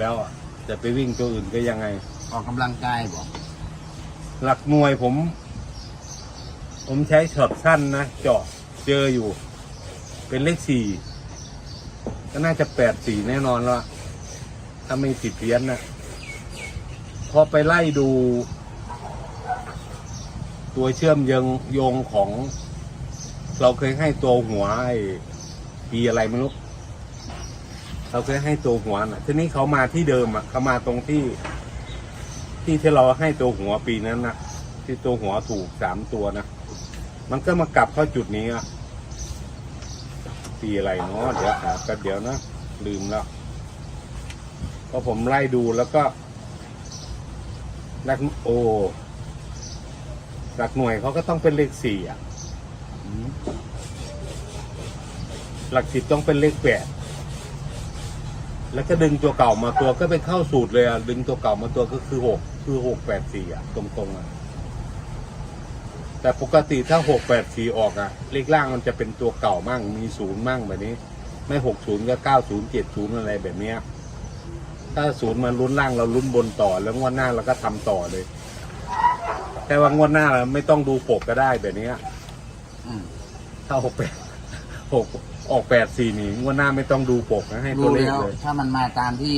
แล้วอะจะไปวิ่งตัวอื่นก็ยังไง ออกกำลังกายบอกหลักหน่วยผม ผมใช้ช็อตสั้นนะเจาะเจออยู่ เป็นเลขสี่ก็น่าจะแปดสี่แน่นอนแล้วอะถ้าไม่ผิดเพี้ยนนะพอไปไล่ดู ตัวเชื่อมโยงโยงของ เราเคยให้ตัวหัวไอ้ปีอะไรไม่รู้ เราเคยให้ตัวหัวนะทีนี้เขามาที่เดิมอะเขามาตรงที่ ที่ที่เราให้ตัวหัวปีนั้นนะที่ตัวหัวถูกสามตัวนะมันก็มากลับเข้าจุดนี้อะปีอะไรเนาะเดี๋ยวหาแป๊บเดียวนะลืมแล้วพอผมไล่ดูแล้วก็หลักโอหลักหน่วยเขาก็ต้องเป็นเลขสี่อะหลักสิบต้องเป็นเลขแปด แล้วก็ดึงตัวเก่ามาตัวก็ไปเข้าสูตรเลยอะดึงตัวเก่ามาตัวก็คือหกคือหกแปดสี่อะตรงๆอะแต่ปกติถ้าหกแปดสี่ออกอะเลขล่างมันจะเป็นตัวเก่ามั่งมีศูนย์มั่งแบบนี้ ไม่หกศูนย์ก็เก้าศูนย์เจ็ดศูนย์อะไรแบบเนี้ยถ้าศูนย์มาลุ้นล่างเราลุ้นบนต่อแล้วงวดหน้าเราก็ทำต่อเลย แต่ว่างวดหน้าเราไม่ต้องดูปกก็ได้แบบเนี้ยอืมถ้าหกแปด หกออกแปดสี่นี่งวดหน้าไม่ต้องดูปกนะให้ตัวรู้เลขแล้วเลย ถ้ามันมาตามที่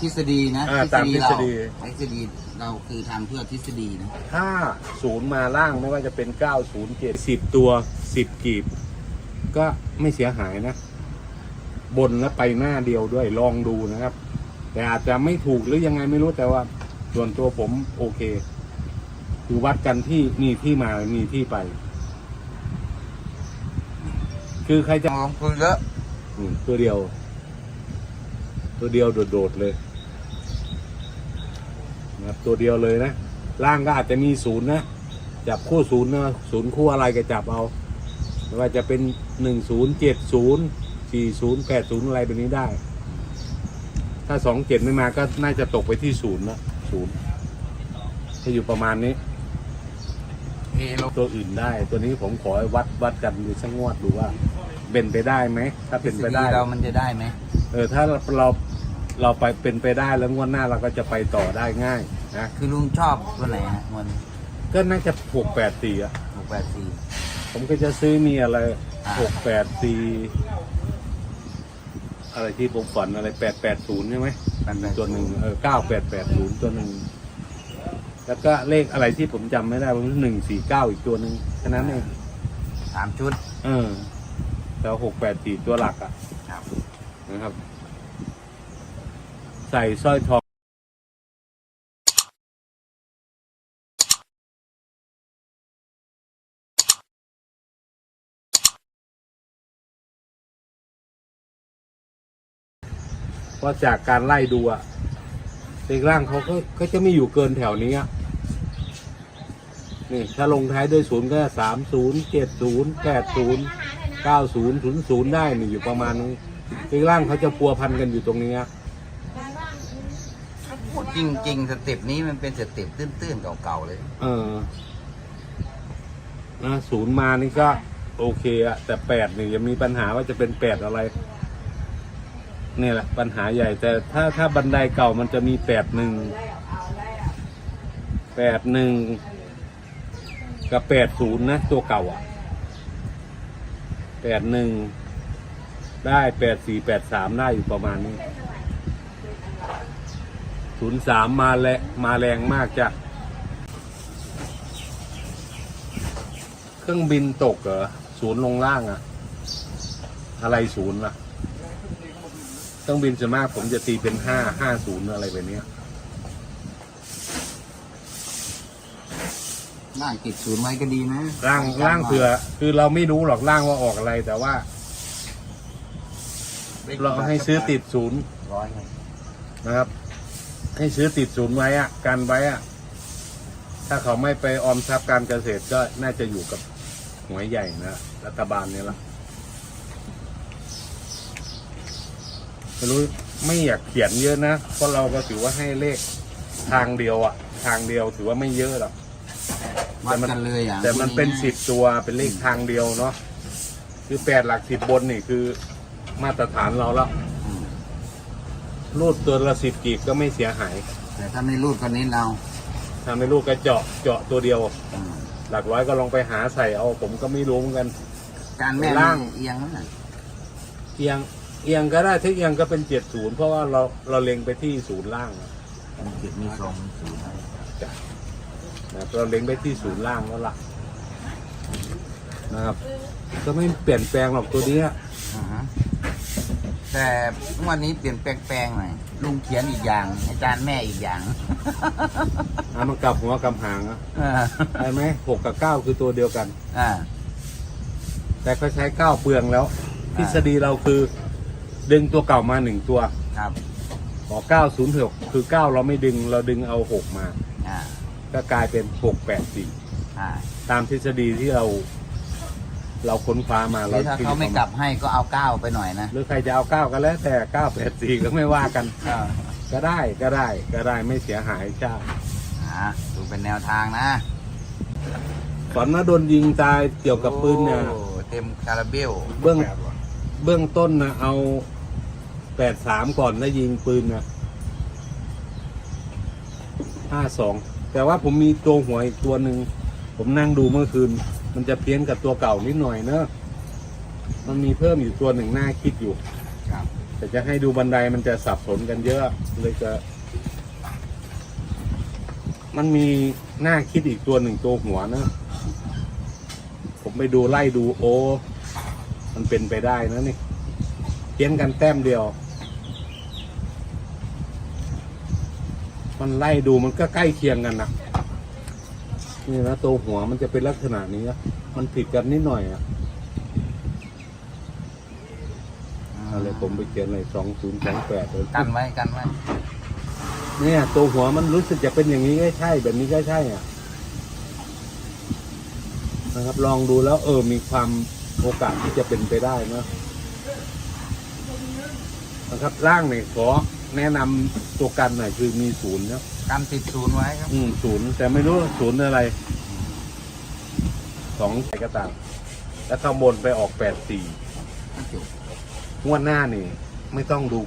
ทฤษฎีนะอ่าตามทฤษฎี เราทฤษฎีเราคือทำเพื่อทฤษฎีนะถ้าศูนย์มาล่างไม่ว่าจะเป็นเก้าศูนย์เจ็ดสิบตัวสิบกีบ ก็ไม่เสียหายนะ บนแล้วไปหน้าเดียวด้วยลองดูนะครับ แต่อาจจะไม่ถูกหรือยังไงไม่รู้แต่ว่า ส่วนตัวผมโอเค คือวัดกันที่มีที่มามีที่ไป คือใครจะลงทุนเยอะอืมตัวเดียว ตัวเดียวโดดๆเลยนะครับตัวเดียวเลยนะล่างก็อาจจะมีศูนย์นะจับคู่ศูนย์นะศูนย์คู่อะไรก็จับเอาไม่ว่าจะเป็นหนึ่งศูนย์เจ็ดศูนย์สี่ศูนย์แปดศูนย์อะไรแบบนี้ได้ ถ้าสองเจ็ดไม่มาก็น่าจะตกไปที่ศูนย์ละศูนย์จะอยู่ประมาณนี้เอลงตัวอื่นได้ ตัวนี้ผมขอวัดวัดกันดูสักงวดดูว่า เป็นไปได้ไหมถ้าทฤเป็นษไปฎีได้ เรามันจะได้ไหมเออถ้าเราเราเราไปเป็นไปได้แล้วงวดหน้าเราก็จะไปต่อได้ง่ายนะคือลุงชอบตัวไหนฮะมันก็น่าจะหกแปดสี่อะหกแปดสี่ผมก็จะซื้อมีอะไรอ่าหกแปดสี่อะไรที่ผมฝันอะไรแปดแปดศูนย์ใช่ไหมแปดแปดตัวหนึ่งเออเก้าแปดแปดศูนย์ตัวหนึ่งแล้วก็เลขอะไรที่ผมจำไม่ได้ผมหนึ่งสี่เก้าอีกตัวหนึ่งแค่นั้นเองสามชุด เออ แต่หกแปดสี่ตัวหลักอะครับ นะครับ ใส่สร้อยทองเพราะจากการไล่ดูอะเลขล่างเขาก็ก็จะไม่อยู่เกินแถวนี้อะนี่ ถ้าลงท้ายด้วยศูนย์ก็สามศูนย์เจ็ดศูนย์แปดศูนย์ เก้าศูนย์ศูนย์ศูนย์ได้นี่อยู่ประมาณนี้เลขล่างเขาจะพัวพันกันอยู่ตรงนี้อะพูดจริง ๆ สเต็ปนี้มันเป็นสเต็ปตื้นๆเก่าๆเลย เออนะศูนย์มานี่ก็ โอเคอะแต่แปดนี่ยังมีปัญหาว่าจะเป็นแปดอะไรนี่แหละ ปัญหาใหญ่ แต่ถ้าถ้าบันไดเก่ามันจะมีแปดหนึ่งแปดหนึ่งกับแปดศูนย์นะ ตัวเก่าอะ แปดหนึ่งได้แปดสี่แปดสามได้อยู่ประมาณนี้ศูนย์สามมาแรงมาแรงมากจ้ะ เครื่องบินตกเหรอศูนย์ลงล่างอะอะไรศูนย์ล่ะ เครื่องบินส่วนมากผมจะตีเป็นห้าห้าศูนย์อะไรแบบนี้ ล่างติดศูนย์ไว้ก็ดีนะล่างล่างเผื่อ คือเราไม่รู้หรอกล่างว่าออกอะไร แต่ว่า เราให้ซื้อติดศูนย์ร้อยครับนะครับ ให้ซื้อติดศูนย์ไว้อะกันไว้อะถ้าเขาไม่ไปออมทรัพย์การเกษตรก็น่าจะอยู่กับหวยใหญ่นะรัฐบาลเนี่ยละไม่รู้ไม่อยากเขียนเยอะนะเพราะเราก็ถือว่าให้เลขทางเดียวอะทางเดียวถือว่าไม่เยอะหรอก วัดกันเลยอะแต่มันเป็นพูดสิง่ายบตัวเป็นเลขทางเดียวเนาะคือแปดหลักสิบบนนี่คือ มาตรฐานเราแล้วๆอืมรูดตัวละสิบกีบก็ไม่เสียหายแต่ถ้าไม่รูดก็เน้นเอาทำให้ลูกกระเจาะเจาะตัวเดียว อืมหลักร้อยก็ลองไปหาใส่เอา ผมก็ไม่รู้เหมือนกัน การแม่ล่างเอียงนั่นน่ะเอียงเอียงก็ได้ถ้าเอียงก็เป็นเจ็ดศูนย์เพราะว่าเราเราเล็งไปที่ศูนย์ล่างอะ มีเจ็ดมีสองมีศูนย์ นะครับเราเล็งไปที่ศูนย์ล่างแล้วล่ะนะครับ ก็ไม่เปลี่ยนแปลงหรอกตัวเนี้ยอ่าฮะแต่งวันนี้เปลี่ยนแปลงๆหน่อยลุงเขียนอีกอย่าง อาจารย์แม่อีกอย่างอะมันกลับหัวกลับหางอะอ่าได้ไหมหกกับเก้าคือตัวเดียวกัน อ่า แต่เขาใช้เก้าเปลืองแล้ว ทฤษฎีเราคือดึงตัวเก่ามาหนึ่งตัวครับพอเก้าศูนย์หกคือเก้าเราไม่ดึงเราดึงเอาหกมา อ่า ก็กลายเป็นหกแปดสี่อ่าตามทฤษฎีที่เรา เราค้นคว้ามาหเรารือถ้าเขาไม่กลับให้ก็เอาเก้าไปหน่อยนะหรือใครจะเอาเก้าก็แล้วแต่เก้าแปดสี่ก็ไม่ว่ากัน อ่าก็ได้ก็ได้ก็ได้ไม่เสียหายเจ้าอ่าดูเป็นแนวทางนะฝันว่าโดนยิงตายเกี่ยวกับปืนเนี่ยโอ้เต็มคาราเบลเบื้องเบื้องต้นนะเอาแปดสามก่อนแล้วยิงปืนนะห้าสอง แต่ว่าผมมีตัวหวยอีกตัวหนึ่ง ผมนั่งดูเมื่อคืน มันจะเพี้ยนกับตัวเก่านิดหน่อยเนอะมันมีเพิ่มอยู่ตัวหนึ่งน่าคิดอยู่ครับ แต่จะให้ดูบันไดมันจะสับสนกันเยอะ เลยจะ มันมีหน้าคิดอีกตัวหนึ่งตัวหัวเนอะผมไปดูไล่ดูโอ้มันเป็นไปได้นะนี่เพี้ยนกันแต้มเดียว มันไล่ดูมันก็ใกล้เคียงกันนะนี่นะตัวหัวมันจะเป็นลักษณะนี้นะมันผิดกันนิดหน่อยอะอะไรผมไปเขียนเลยสองศูนย์สองแปดกันไว้กันไว้เนี่ยตัวหัวมันรู้สึกจะเป็นอย่างนี้ก็ใช่ แบบนี้ก็ใช่อะนะครับ ลองดูแล้ว เออมีความโอกาสที่จะเป็นไปได้เนอะนะครับร่างเนี่ยขอ แนะนำตัวกันหน่อยคือมีศูนย์เนาะกันติดศูนย์ไว้ครับอืมศูนย์แต่ไม่รู้ว่าศูนย์อะไรสองใส่ก็ตาม แล้วข้างบนไปออกแปดสี่งวดหน้านี่ ไม่ต้องดู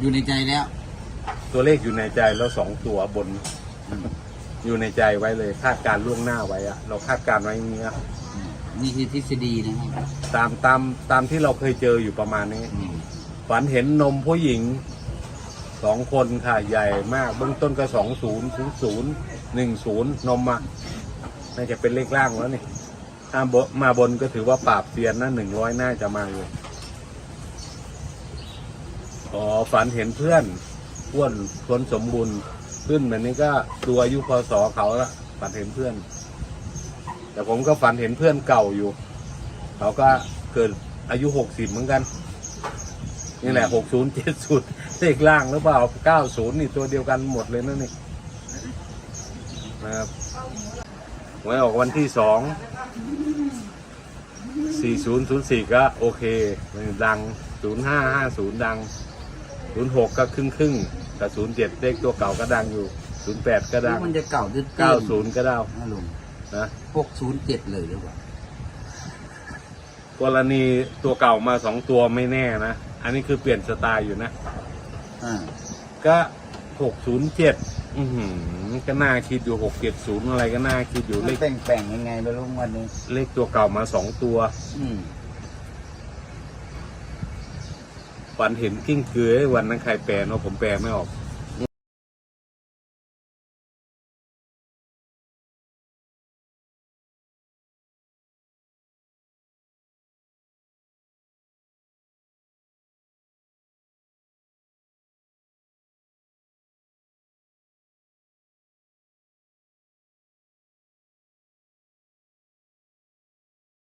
อยู่ในใจแล้ว ตัวเลขอยู่ในใจแล้วสองตัวบนอยู่ในใจไว้เลยคาดการณ์ล่วงหน้าไว้อะเราคาดการณ์ไว้อย่างเงี้ยนี่คือทฤษฎีนะครับตามตามตามที่เราเคยเจออยู่ประมาณนี้ อืมฝันเห็นนมผู้หญิง สองคนค่ะใหญ่มากเบื้องต้นก็สองศูนย์ศูนย์ศูนย์หนึ่งศูนย์นมอะน่าจะเป็นเลขล่างแล้วนี่ถ้าบมาบนก็ถือว่าปราบเซียนนะหนึ่งร้อยน่าจะมาอยู่อ๋อฝันเห็นเพื่อนอ้วนทวนสมบูรณ์ขึ้นแบบนี้ก็ดูอายุพศเขาละฝันเห็นเพื่อน แต่ผมก็ฝันเห็นเพื่อนเก่าอยู่ เขาก็เกิดอายุหกสิบเหมือนกัน นี่แหละหกศูนย์เจ็ดศูนย์เลขล่างหรือเปล่าเก้าศูนย์นี่ตัวเดียวกันหมดเลยนั่นนี่นะครับหวยออกวันที่สองสี่ศูนย์ศูนย์สี่ก็โอเคดังศูนย์ห้าห้าศูนย์ดังศูนย์หกก็ครึ่งครึ่งๆกับศูนย์เจ็ดเลขตัวเก่าก็ดังอยู่ศูนย์แปดก็ดังมันจะเก่าตื้นๆเก้าศูนย์ก็ได้นะลุงนะพวกศูนย์เจ็ดเลยหรือเปล่ากรณีตัวเก่ามาสองตัวไม่แน่นะ อันนี้คือเปลี่ยนสไตล์อยู่นะ อ่าก็หกศูนย์เจ็ดอือหือก็น่าคิดอยู่หกเจ็ดศูนย์อะไรก็น่าคิดอยู่มัเลนขแป่งๆยังไงไม่รู้วันนี้ เลขตัวเก่ามาสองตัว อืมฝันเห็นกิ้งเกลือวันนั้นใครแปลเนาะผมแปลไม่ออก